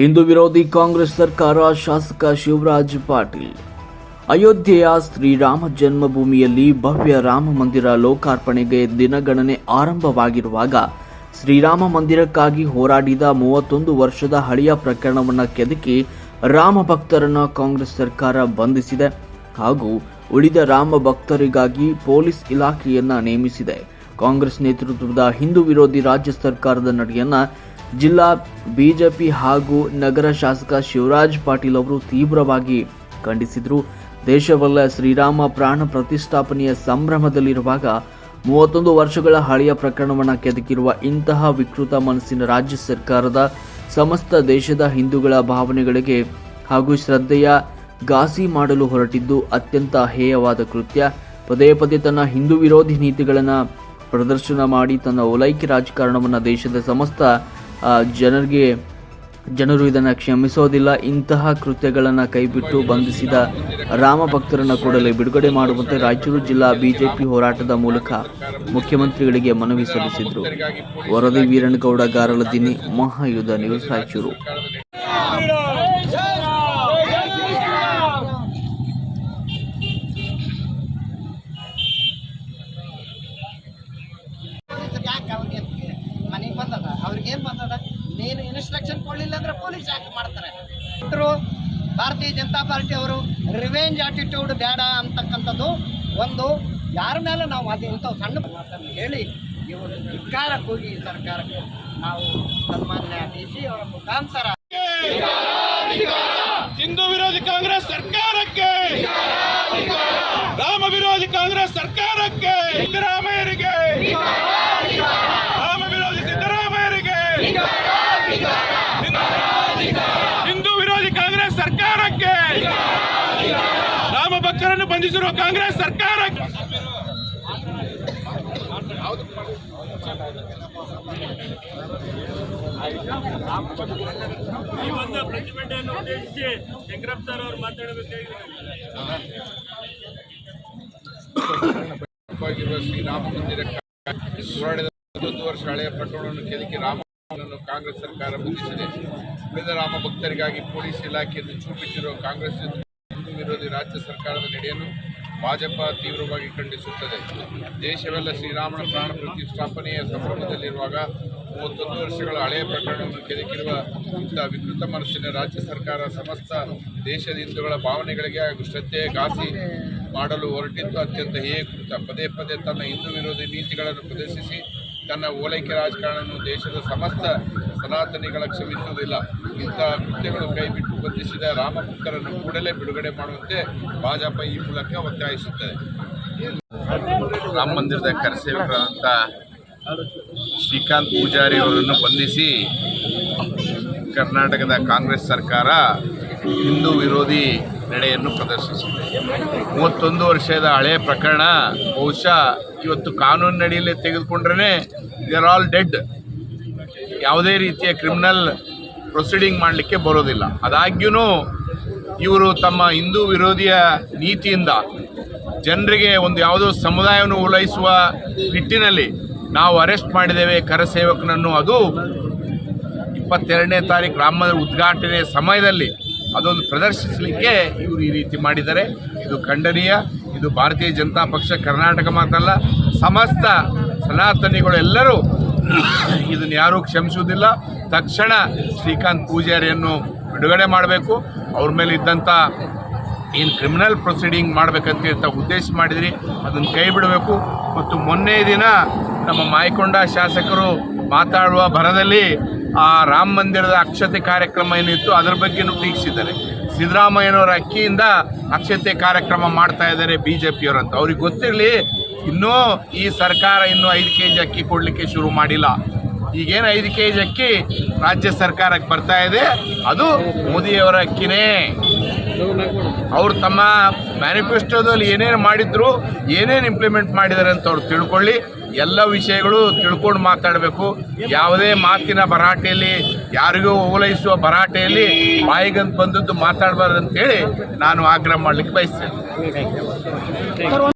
ಹಿಂದೂ ವಿರೋಧಿ ಕಾಂಗ್ರೆಸ್ ಸರ್ಕಾರ, ಶಾಸಕ ಶಿವರಾಜ್ ಪಾಟೀಲ್. ಅಯೋಧ್ಯೆಯ ಶ್ರೀರಾಮ ಜನ್ಮಭೂಮಿಯಲ್ಲಿ ಭವ್ಯ ರಾಮ ಮಂದಿರ ಲೋಕಾರ್ಪಣೆಗೆ ದಿನಗಣನೆ ಆರಂಭವಾಗಿರುವಾಗ ಶ್ರೀರಾಮ ಮಂದಿರಕ್ಕಾಗಿ ಹೋರಾಡಿದ ಮೂವತ್ತೊಂದು ವರ್ಷದ ಹಳೆಯ ಪ್ರಕರಣವನ್ನು ಕೆದಕಿ ರಾಮ ಭಕ್ತರನ್ನು ಕಾಂಗ್ರೆಸ್ ಸರ್ಕಾರ ಬಂಧಿಸಿದೆ ಹಾಗೂ ಉಳಿದ ರಾಮ ಭಕ್ತರಿಗಾಗಿ ಪೊಲೀಸ್ ಇಲಾಖೆಯನ್ನ ನೇಮಿಸಿದೆ. ಕಾಂಗ್ರೆಸ್ ನೇತೃತ್ವದ ಹಿಂದೂ ವಿರೋಧಿ ರಾಜ್ಯ ಸರ್ಕಾರದ ನಡೆಯನ್ನ ಜಿಲ್ಲಾ ಬಿಜೆಪಿ ಹಾಗೂ ನಗರ ಶಾಸಕ ಶಿವರಾಜ್ ಪಾಟೀಲ್ ಅವರು ತೀವ್ರವಾಗಿ ಖಂಡಿಸಿದರು. ದೇಶವಲ್ಲ ಶ್ರೀರಾಮ ಪ್ರಾಣ ಪ್ರತಿಷ್ಠಾಪನೆಯ ಸಂಭ್ರಮದಲ್ಲಿರುವಾಗ ಮೂವತ್ತೊಂದು ವರ್ಷಗಳ ಹಳೆಯ ಪ್ರಕರಣವನ್ನು ಕೆದಕಿರುವ ಇಂತಹ ವಿಕೃತ ಮನಸ್ಸಿನ ರಾಜ್ಯ ಸರ್ಕಾರದ ಸಮಸ್ತ ದೇಶದ ಹಿಂದೂಗಳ ಭಾವನೆಗಳಿಗೆ ಹಾಗೂ ಶ್ರದ್ಧೆಯ ಘಾಸಿ ಮಾಡಲು ಹೊರಟಿದ್ದು ಅತ್ಯಂತ ಹೇಯವಾದ ಕೃತ್ಯ. ಪದೇ ಪದೇ ತನ್ನ ಹಿಂದೂ ವಿರೋಧಿ ನೀತಿಗಳನ್ನು ಪ್ರದರ್ಶನ ಮಾಡಿ ತನ್ನ ಓಲೈಕೆ ರಾಜಕಾರಣವನ್ನು ದೇಶದ ಸಮಸ್ತ ಜನರಿಗೆ, ಜನರು ಇದನ್ನು ಕ್ಷಮಿಸೋದಿಲ್ಲ, ಇಂತಹ ಕೃತ್ಯಗಳನ್ನು ಕೈಬಿಟ್ಟು ಬಂಧಿಸಿದ ರಾಮ ಭಕ್ತರನ್ನು ಕೂಡಲೇ ಬಿಡುಗಡೆ ಮಾಡುವಂತೆ ರಾಯಚೂರು ಜಿಲ್ಲಾ ಬಿಜೆಪಿ ಹೋರಾಟದ ಮೂಲಕ ಮುಖ್ಯಮಂತ್ರಿಗಳಿಗೆ ಮನವಿ ಸಲ್ಲಿಸಿದರು. ವರದಿ ವೀರಣ್ಣಗೌಡ ಗಾರಲದಿನಿ ಮಹಾಯುದ್ಧ ನ್ಯೂಸ್ ರಾಯಚೂರು ಯಾಕೆ ಅವ್ರಿಗೆ ಮನೆಗೆ ಬಂದದ ಅವ್ರಿಗೆ ಏನು ಬಂದದ ನೀನು ಇನ್ಸ್ಟ್ರಕ್ಷನ್ ಕೊಡಲಿಲ್ಲ ಅಂದ್ರೆ ಪೊಲೀಸ್ ಯಾಕೆ ಮಾಡ್ತಾರೆ? ಭಾರತೀಯ ಜನತಾ ಪಾರ್ಟಿ ಅವರು ರಿವೆಂಜ್ ಆಟಿಟ್ಯೂಡ್ ಬೇಡ ಅಂತಕ್ಕಂಥದ್ದು ಒಂದು. ಯಾರ ಮೇಲೆ ನಾವು ಅದು ಇಂಥ ಸಣ್ಣ ಮಾತನ್ನು ಹೇಳಿ ಇವರು ಧಿಕ್ಕಾರಕ್ಕೆ ಹೋಗಿ ಈ ಸರ್ಕಾರಕ್ಕೆ ನಾವು ಸನ್ಮಾನ್ಯ ಡಿ ಸಿ ಅವರ ಮುಖಾಂತರ. ಹಿಂದೂ ವಿರೋಧಿ ಕಾಂಗ್ರೆಸ್ ಸರ್ಕಾರಕ್ಕೆ. ರಾಮ ವಿರೋಧಿ ಕಾಂಗ್ರೆಸ್ ಸರ್ಕಾರಕ್ಕೆ. ಸಿದ್ದರಾಮಯ್ಯರಿಗೆ. ರಾಮ ವಿರೋಧಿ ಸಿದ್ದರಾಮಯ್ಯರಿಗೆ. ಹಿಂದೂ ವಿರೋಧಿ ಕಾಂಗ್ರೆಸ್ ಸರ್ಕಾರಕ್ಕೆ. ರಾಮ ಭಕ್ತರನ್ನು ಬಂಧಿಸಿರುವ ಕಾಂಗ್ರೆಸ್ ಸರ್ಕಾರಕ್ಕೆ. ಈ ಒಂದು ಪ್ರತಿಭಟನೆಯನ್ನು ಉದ್ದೇಶಿಸಿ ಶಂಕರಪ್ಪ ಸರ್ ಅವರು ಮಾತಾಡಬೇಕಾಗಿರುವ ಶ್ರೀರಾಮ ಮಂದಿರಕ್ಕೆ ಹೋರಾಡಿದ ಒಂದು ವರ್ಷ ಹಳೆಯ ಪ್ರಕರಣವನ್ನು ಕೇಳಿಕೆ ರಾಮನನ್ನು ಕಾಂಗ್ರೆಸ್ ಸರ್ಕಾರ ಬಂಧಿಸಿದೆ ಉಳಿದ ರಾಮ ಭಕ್ತರಿಗಾಗಿ ಪೊಲೀಸ್ ಇಲಾಖೆಯನ್ನು ಚೂಪಿಟ್ಟಿರುವ ಕಾಂಗ್ರೆಸ್ ಹಿಂದೂ ವಿರೋಧಿ ರಾಜ್ಯ ಸರ್ಕಾರದ ನಡೆಯನ್ನು ಭಾಜಪ ತೀವ್ರವಾಗಿ ಖಂಡಿಸುತ್ತದೆ. ದೇಶವೆಲ್ಲ ಶ್ರೀರಾಮನ ಪ್ರಾಣ ಪ್ರತಿಷ್ಠಾಪನೆಯ ಸಂಭ್ರಮದಲ್ಲಿರುವಾಗ ಮೂವತ್ತೊಂದು ವರ್ಷಗಳ ಹಳೆಯ ಪ್ರಕರಣವನ್ನು ಕೆದಕಿರುವ ಇಂಥ ವಿಕೃತ ಮನಸ್ಸಿನ ರಾಜ್ಯ ಸರ್ಕಾರ ಸಮಸ್ತ ದೇಶದ ಹಿಂದೂಗಳ ಭಾವನೆಗಳಿಗೆ ಹಾಗೂ ಶ್ರದ್ಧೆಯ ಘಾಸಿ ಮಾಡಲು ಹೊರಟಿದ್ದು ಅತ್ಯಂತ ಹೇಯಕೃತ ಪದೇ ಪದೇ ತನ್ನ ಹಿಂದೂ ವಿರೋಧಿ ನೀತಿಗಳನ್ನು ಪ್ರದರ್ಶಿಸಿ ತನ್ನ ಓಲೈಕೆ ರಾಜಕಾರಣವನ್ನು ದೇಶದ ಸಮಸ್ತ ಸನಾತನಿಗಳ ಕ್ಷಮಿಸುವುದಿಲ್ಲ. ಇಂತಹ ಕೃತ್ಯಗಳು ಕೈಬಿಟ್ಟು ಬಂಧಿಸಿದ ರಾಮಭಕ್ತರನ್ನು ಕೂಡಲೇ ಬಿಡುಗಡೆ ಮಾಡುವಂತೆ ಭಾಜಪ ಈ ಮೂಲಕ ಒತ್ತಾಯಿಸುತ್ತದೆ. ರಾಮ ಮಂದಿರದ ಕರಸೇವಕರಾದಂಥ ಶ್ರೀಕಾಂತ್ ಪೂಜಾರಿ ಅವರನ್ನು ಬಂಧಿಸಿ ಕರ್ನಾಟಕದ ಕಾಂಗ್ರೆಸ್ ಸರ್ಕಾರ ಹಿಂದೂ ವಿರೋಧಿ ನಡೆಯನ್ನು ಪ್ರದರ್ಶಿಸಿದೆ. ಮೂವತ್ತೊಂದು ವರ್ಷದ ಹಳೆಯ ಪ್ರಕರಣ, ಬಹುಶಃ ಇವತ್ತು ಕಾನೂನು ನಡೆಯಲ್ಲಿ ತೆಗೆದುಕೊಂಡ್ರೆ ದೇ ಆರ್ ಆಲ್ ಡೆಡ್ ಯಾವುದೇ ರೀತಿಯ ಕ್ರಿಮಿನಲ್ ಪ್ರೊಸೀಡಿಂಗ್ ಮಾಡಲಿಕ್ಕೆ ಬರೋದಿಲ್ಲ. ಆದಾಗ್ಯೂ ಇವರು ತಮ್ಮ ಹಿಂದೂ ವಿರೋಧಿಯ ನೀತಿಯಿಂದ ಜನರಿಗೆ ಒಂದು ಯಾವುದೋ ಸಮುದಾಯವನ್ನು ಓಲೈಸುವ ನಿಟ್ಟಿನಲ್ಲಿ ನಾವು ಅರೆಸ್ಟ್ ಮಾಡಿದ್ದೇವೆ ಕರಸೇವಕನನ್ನು. ಅದು ಇಪ್ಪತ್ತೆರಡನೇ ತಾರೀಕು ರಾಮ ಉದ್ಘಾಟನೆ ಸಮಯದಲ್ಲಿ ಅದೊಂದು ಪ್ರದರ್ಶಿಸಲಿಕ್ಕೆ ಇವರು ಈ ರೀತಿ ಮಾಡಿದ್ದಾರೆ. ಇದು ಖಂಡನೀಯ, ಇದು ಭಾರತೀಯ ಜನತಾ ಪಕ್ಷ ಕರ್ನಾಟಕ ಮಾತಲ್ಲ ಸಮಸ್ತ ಸನಾತನಿಗಳೆಲ್ಲರೂ ಇದನ್ನು ಯಾರೂ ಕ್ಷಮಿಸುವುದಿಲ್ಲ. ತಕ್ಷಣ ಶ್ರೀಕಾಂತ್ ಪೂಜಾರಿಯನ್ನು ಬಿಡುಗಡೆ ಮಾಡಬೇಕು. ಅವ್ರ ಮೇಲೆ ಇದ್ದಂಥ ಏನು ಕ್ರಿಮಿನಲ್ ಪ್ರೊಸೀಡಿಂಗ್ ಮಾಡಬೇಕಂತ ಉದ್ದೇಶ ಮಾಡಿದ್ರಿ, ಅದನ್ನು ಕೈ ಬಿಡಬೇಕು. ಮತ್ತು ಮೊನ್ನೆ ದಿನ ನಮ್ಮ ಮಾಯಕೊಂಡ ಶಾಸಕರು ಮಾತಾಡುವ ಭರದಲ್ಲಿ ಆ ರಾಮ ಮಂದಿರದ ಅಕ್ಷತೆ ಕಾರ್ಯಕ್ರಮ ಏನಿತ್ತು, ಅದರ ಬಗ್ಗೆನೂ ಟೀಕಿಸಿದ್ದಾರೆ. ಸಿದ್ದರಾಮಯ್ಯನವರ ಅಕ್ಕಿಯಿಂದ ಅಕ್ಷತೆ ಕಾರ್ಯಕ್ರಮ ಮಾಡ್ತಾ ಇದ್ದಾರೆ ಬಿ ಜೆ ಪಿಯವರಂತ ಅವ್ರಿಗೆ ಗೊತ್ತಿರಲಿ, ಇನ್ನೂ ಈ ಸರ್ಕಾರ ಇನ್ನೂ ಐದು ಕೆ ಜಿ ಅಕ್ಕಿ ಕೊಡಲಿಕ್ಕೆ ಶುರು ಮಾಡಿಲ್ಲ. ಈಗೇನು ಐದು ಕೆ ಜಿ ಅಕ್ಕಿ ರಾಜ್ಯ ಸರ್ಕಾರಕ್ಕೆ ಬರ್ತಾ ಇದೆ, ಅದು ಮೋದಿಯವರ ಅಕ್ಕಿನೇ. ಅವರು ತಮ್ಮ ಮ್ಯಾನಿಫೆಸ್ಟೋದಲ್ಲಿ ಏನೇನು ಮಾಡಿದ್ರು, ಏನೇನು ಇಂಪ್ಲಿಮೆಂಟ್ ಮಾಡಿದ್ದಾರೆ ಅಂತ ಅವ್ರು ತಿಳ್ಕೊಳ್ಳಿ. ಎಲ್ಲ ವಿಷಯಗಳು ತಿಳ್ಕೊಂಡು ಮಾತಾಡಬೇಕು. ಯಾವುದೇ ಮಾತಿನ ಭರಾಟೆಯಲ್ಲಿ ಯಾರಿಗೂ ಓಲೈಸುವ ಭರಾಟೆಯಲ್ಲಿ ಬಾಯಿಗಂತ ಬಂದದ್ದು ಮಾತಾಡಬಾರ್ದು ಅಂತೇಳಿ ನಾನು ಆಗ್ರಹ ಮಾಡಲಿಕ್ಕೆ ಬಯಸ್ತೇನೆ.